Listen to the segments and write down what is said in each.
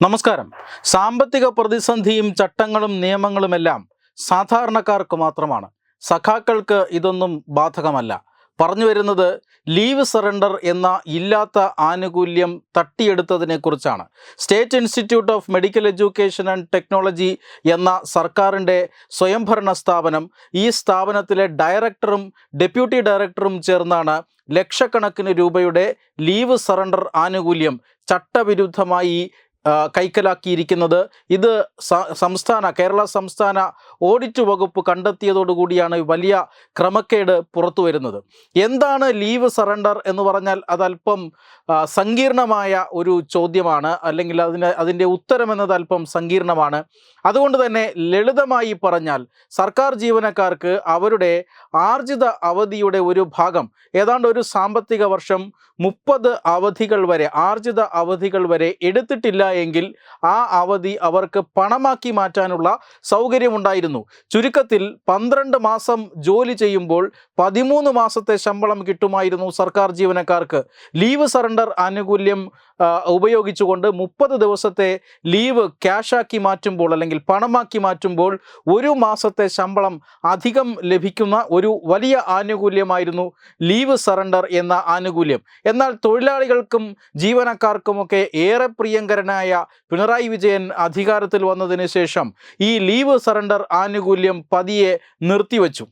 നമസ്കാരം. സാമ്പത്തിക പ്രതിസന്ധിയും ചട്ടങ്ങളും നിയമങ്ങളുമെല്ലാം സാധാരണക്കാർക്ക് മാത്രമാണ്. സഖാക്കൾക്ക് ഇതൊന്നും ബാധകമല്ല. പറഞ്ഞു വരുന്നത് ലീവ് സറണ്ടർ എന്ന ഇല്ലാത്ത ആനുകൂല്യം തട്ടിയെടുത്തതിനെ കുറിച്ചാണ് state institute of medical education and technology എന്ന സർക്കാരിന്റെ സ്വയംഭരണ സ്ഥാപനം ഈ സ്ഥാപനത്തിലെ ഡയറക്ടറും ഡെപ്യൂട്ടി ഡയറക്ടറും ചേർന്നാണ് ലക്ഷക്കണക്കിന് രൂപയുടെ ലീവ് സറണ്ടർ ആനുകൂല്യം ചട്ടവിരുദ്ധമായി കൈക്കലാക്കിയിരിക്കുന്നത്. ഇത് സംസ്ഥാന കേരള സംസ്ഥാന ഓഡിറ്റ് വകുപ്പ് കണ്ടെത്തിയതോടുകൂടിയാണ് വലിയ ക്രമക്കേട് പുറത്തു വരുന്നത്. എന്താണ് ലീവ് സറണ്ടർ എന്ന് പറഞ്ഞാൽ അതല്പം സങ്കീർണമായ ഒരു ചോദ്യമാണ്. അല്ലെങ്കിൽ അതിന് അതിന്റെ ഉത്തരം എന്നത് അല്പം സങ്കീർണമാണ്. അതുകൊണ്ട് തന്നെ ലളിതമായി പറഞ്ഞാൽ സർക്കാർ ജീവനക്കാർക്ക് അവരുടെ ആർജിത അവധിയുടെ ഒരു ഭാഗം ഏതാണ്ട് ഒരു സാമ്പത്തിക വർഷം മുപ്പത് അവധികൾ വരെ ആർജിത അവധികൾ വരെ എടുത്തിട്ടില്ല എങ്കിൽ ആ അവധി അവർക്ക് പണമാക്കി മാറ്റാനുള്ള സൗകര്യമുണ്ടായിരുന്നു. ചുരുക്കത്തിൽ പന്ത്രണ്ട് മാസം ജോലി ചെയ്യുമ്പോൾ പതിമൂന്ന് മാസത്തെ ശമ്പളം കിട്ടുമായിരുന്നു സർക്കാർ ജീവനക്കാർക്ക്. ലീവ് സറണ്ടർ ആനുകൂല്യം ഉപയോഗിച്ചുകൊണ്ട് മുപ്പത് ദിവസത്തെ ലീവ് ക്യാഷാക്കി മാറ്റുമ്പോൾ അല്ലെങ്കിൽ പണമാക്കി മാറ്റുമ്പോൾ ഒരു മാസത്തെ ശമ്പളം അധികം ലഭിക്കുന്ന ഒരു വലിയ ആനുകൂല്യമായിരുന്നു ലീവ് സറണ്ടർ എന്ന ആനുകൂല്യം. എന്നാൽ തൊഴിലാളികൾക്കും ജീവനക്കാർക്കുമൊക്കെ ഏറെ പ്രിയങ്കരനായ പിണറായി വിജയൻ അധികാരത്തിൽ വന്നതിന് ശേഷം ഈ ലീവ് സറണ്ടർ ആനുകൂല്യം പതിയെ നിർത്തിവെച്ചു.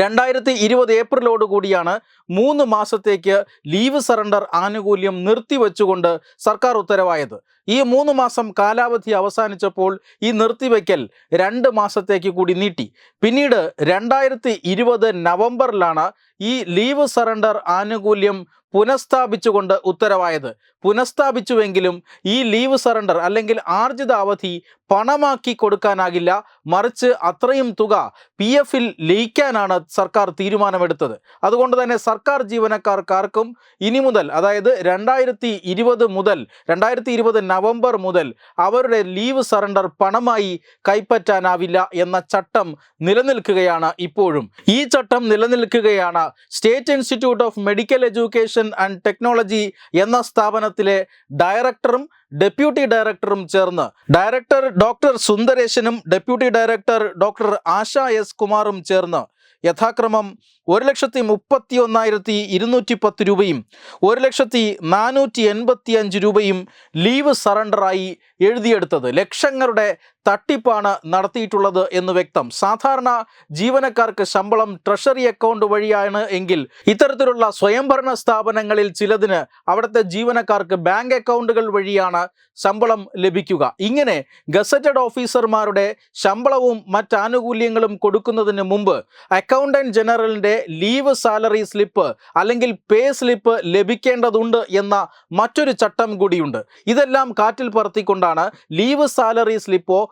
രണ്ടായിരത്തി ഇരുപത് ഏപ്രിലോട് കൂടിയാണ് മൂന്ന് മാസത്തേക്ക് ലീവ് സറണ്ടർ ആനുകൂല്യം നിർത്തിവെച്ചുകൊണ്ട് സർക്കാർ ഉത്തരവായത്. ഈ മൂന്ന് മാസം കാലാവധി അവസാനിച്ചപ്പോൾ ഈ നിർത്തിവെക്കൽ രണ്ട് മാസത്തേക്ക് കൂടി നീട്ടി. പിന്നീട് രണ്ടായിരത്തി ഇരുപത് നവംബറിലാണ് ഈ ലീവ് സറണ്ടർ ആനുകൂല്യം പുനഃസ്ഥാപിച്ചുകൊണ്ട് ഉത്തരവായത്. പുനഃസ്ഥാപിച്ചുവെങ്കിലും ഈ ലീവ് സറണ്ടർ അല്ലെങ്കിൽ ആർജിത അവധി പണമാക്കി കൊടുക്കാനാകില്ല. മറിച്ച് അത്രയും തുക പി എഫിൽ ലയിക്കാനാണ് സർക്കാർ തീരുമാനമെടുത്തത്. അതുകൊണ്ട് തന്നെ സർക്കാർ ജീവനക്കാർക്കാർക്കും ഇനി മുതൽ അതായത് രണ്ടായിരത്തി ഇരുപത് മുതൽ രണ്ടായിരത്തി ഇരുപത് നവംബർ മുതൽ അവരുടെ ലീവ് സറണ്ടർ പണമായി കൈപ്പറ്റാനാവില്ല എന്ന ചട്ടം നിലനിൽക്കുകയാണ് ഇപ്പോഴും. ഈ ചട്ടം നിലനിൽക്കുകയാണ് state institute of medical education and technology എന്ന സ്ഥാപനത്തിലെ ഡയറക്ടറും ഡെപ്യൂട്ടി ഡയറക്ടറും ചേർന്ന് director doctor സുന്ദരേശനും deputy director doctor Asha S കുമാറും ചേർന്ന് യഥാക്രമം ഒരു ലക്ഷത്തി മുപ്പത്തി ഒന്നായിരത്തി ഇരുന്നൂറ്റി പത്ത് രൂപയും ഒരു ലക്ഷത്തി നാനൂറ്റി എൺപത്തി അഞ്ച് രൂപയും ലീവ് സറണ്ടറായി എഴുതിയെടുത്തത്. ലക്ഷങ്ങളുടെ തട്ടിപ്പാണ് നടത്തിയിട്ടുള്ളത് എന്ന് വ്യക്തം. സാധാരണ ജീവനക്കാർക്ക് ശമ്പളം ട്രഷറി അക്കൗണ്ട് വഴിയാണ് എങ്കിൽ ഇത്തരത്തിലുള്ള സ്വയംഭരണ സ്ഥാപനങ്ങളിൽ ചിലതിന് അവിടുത്തെ ജീവനക്കാർക്ക് ബാങ്ക് അക്കൗണ്ടുകൾ വഴിയാണ് ശമ്പളം ലഭിക്കുക. ഇങ്ങനെ ഗസറ്റഡ് ഓഫീസർമാരുടെ ശമ്പളവും മറ്റാനുകൂല്യങ്ങളും കൊടുക്കുന്നതിന് മുമ്പ് അക്കൗണ്ടന്റ് ജനറലിന്റെ ലീവ് സാലറി സ്ലിപ്പ് അല്ലെങ്കിൽ പേ സ്ലിപ്പ് ലഭിക്കേണ്ടതുണ്ട് എന്ന മറ്റൊരു ചട്ടം കൂടിയുണ്ട്. ഇതെല്ലാം കാറ്റിൽ പറത്തിക്കൊണ്ടാണ് ലീവ് സാലറി സ്ലിപ്പോ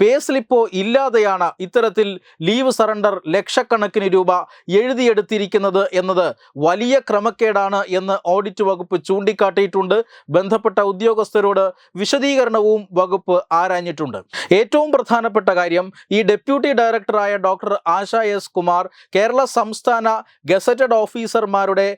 പേ സ്ലിപ്പോ ഇല്ലാതെയാണ് ഇത്തരത്തിൽ ലീവ് സറണ്ടർ ലക്ഷക്കണക്കിന് രൂപ എഴുതിയെടുത്തിരിക്കുന്നത് എന്നത് വലിയ ക്രമക്കേടാണ് എന്ന് ഓഡിറ്റ് വകുപ്പ് ചൂണ്ടിക്കാട്ടിയിട്ടുണ്ട്. ബന്ധപ്പെട്ട ഉദ്യോഗസ്ഥരോട് വിശദീകരണവും വകുപ്പ് ആരാഞ്ഞിട്ടുണ്ട്. ഏറ്റവും പ്രധാനപ്പെട്ട കാര്യം ഈ ഡെപ്യൂട്ടി ഡയറക്ടറായ ഡോക്ടർ ആശ എസ് കുമാർ കേരള സംസ്ഥാന ഗസറ്റഡ് ഓഫീസർമാരുടെ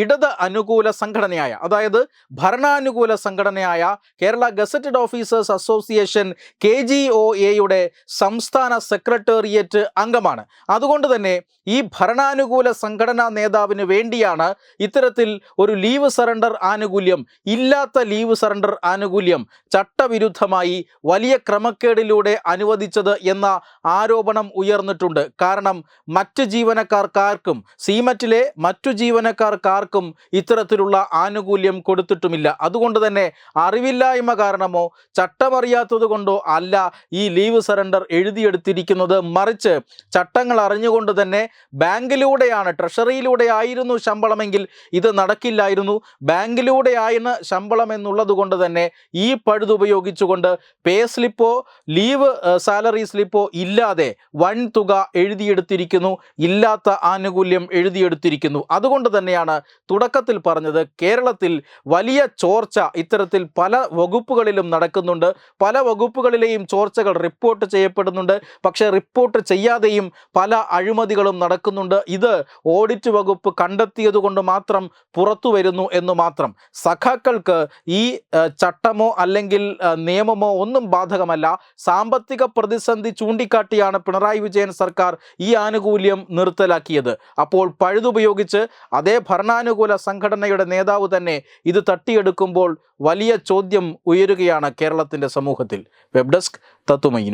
ഇടത് അനുകൂല സംഘടനയായ അതായത് ഭരണാനുകൂല സംഘടനയായ Kerala gazetted officers association K G O എയുടെ സംസ്ഥാന സെക്രട്ടേറിയറ്റ് അംഗമാണ്. അതുകൊണ്ട് തന്നെ ഈ ഭരണാനുകൂല സംഘടനാ നേതാവിന് വേണ്ടിയാണ് ഇത്തരത്തിൽ ഒരു ലീവ് സറണ്ടർ ആനുകൂല്യം ഇല്ലാത്ത ലീവ് സറണ്ടർ ആനുകൂല്യം ചട്ടവിരുദ്ധമായി വലിയ ക്രമക്കേടിലൂടെ അനുവദിച്ചത് എന്ന ആരോപണം ഉയർന്നിട്ടുണ്ട്. കാരണം മറ്റ് ജീവനക്കാർക്കാർക്കും സീമറ്റിലെ മറ്റു ജീവനക്കാർക്കാർക്കും ഇത്തരത്തിലുള്ള ആനുകൂല്യം കൊടുത്തിട്ടുമില്ല. അതുകൊണ്ട് തന്നെ അറിവില്ലായ്മ കാരണമോ ചട്ടമറിയാത്തത് കൊണ്ടോ അല്ല ഈ ലീവ് സറണ്ടർ എഴുതിയെടുത്തിരിക്കുന്നത് മറിച്ച് ചട്ടങ്ങൾ അറിഞ്ഞുകൊണ്ട് തന്നെ ബാങ്കിലൂടെയാണ് ട്രഷറിയിലൂടെ ആയിരുന്നു ശമ്പളമെങ്കിൽ ഇത് നടക്കില്ലായിരുന്നു. ബാങ്കിലൂടെയാണ് ശമ്പളം എന്നുള്ളത് കൊണ്ട് തന്നെ ഈ പഴുതുപയോഗിച്ചുകൊണ്ട് പേ സ്ലിപ്പോ ലീവ് സാലറി സ്ലിപ്പോ ഇല്ലാതെ വൻ തുക എഴുതിയെടുത്തിരിക്കുന്നു. ഇല്ലാത്ത ആനുകൂല്യം എഴുതിയെടുത്തിരിക്കുന്നു. അതുകൊണ്ട് തന്നെയാണ് തുടക്കത്തിൽ പറഞ്ഞത് കേരളത്തിൽ വലിയ ചോർച്ച ഇത്തരത്തിൽ പല വകുപ്പുകളിലും നടക്കുന്നുണ്ട്. പല വകുപ്പുകളിലെയും ചോർച്ചകൾ വാർത്തകൾ റിപ്പോർട്ട് ചെയ്യപ്പെടുന്നുണ്ട്. പക്ഷേ റിപ്പോർട്ട് ചെയ്യാതെയും പല അഴിമതികളും നടക്കുന്നുണ്ട്. ഇത് ഓഡിറ്റ് വകുപ്പ് കണ്ടെത്തിയതുകൊണ്ട് മാത്രം പുറത്തു വരുന്നു എന്ന് മാത്രം. സഖാക്കൾക്ക് ഈ ചട്ടമോ അല്ലെങ്കിൽ നിയമമോ ഒന്നും ബാധകമല്ല. സാമ്പത്തിക പ്രതിസന്ധി ചൂണ്ടിക്കാട്ടിയാണ് പിണറായി വിജയൻ സർക്കാർ ഈ ആനുകൂല്യം നിർത്തലാക്കിയത്. അപ്പോൾ പഴുതുപയോഗിച്ച് അതേ ഭരണാനുകൂല സംഘടനയുടെ നേതാവ് തന്നെ ഇത് തട്ടിയെടുക്കുമ്പോൾ വലിയ ചോദ്യം ഉയരുകയാണ് കേരളത്തിന്റെ സമൂഹത്തിൽ. വെബ് ഡെസ്ക് തത്തുമൈ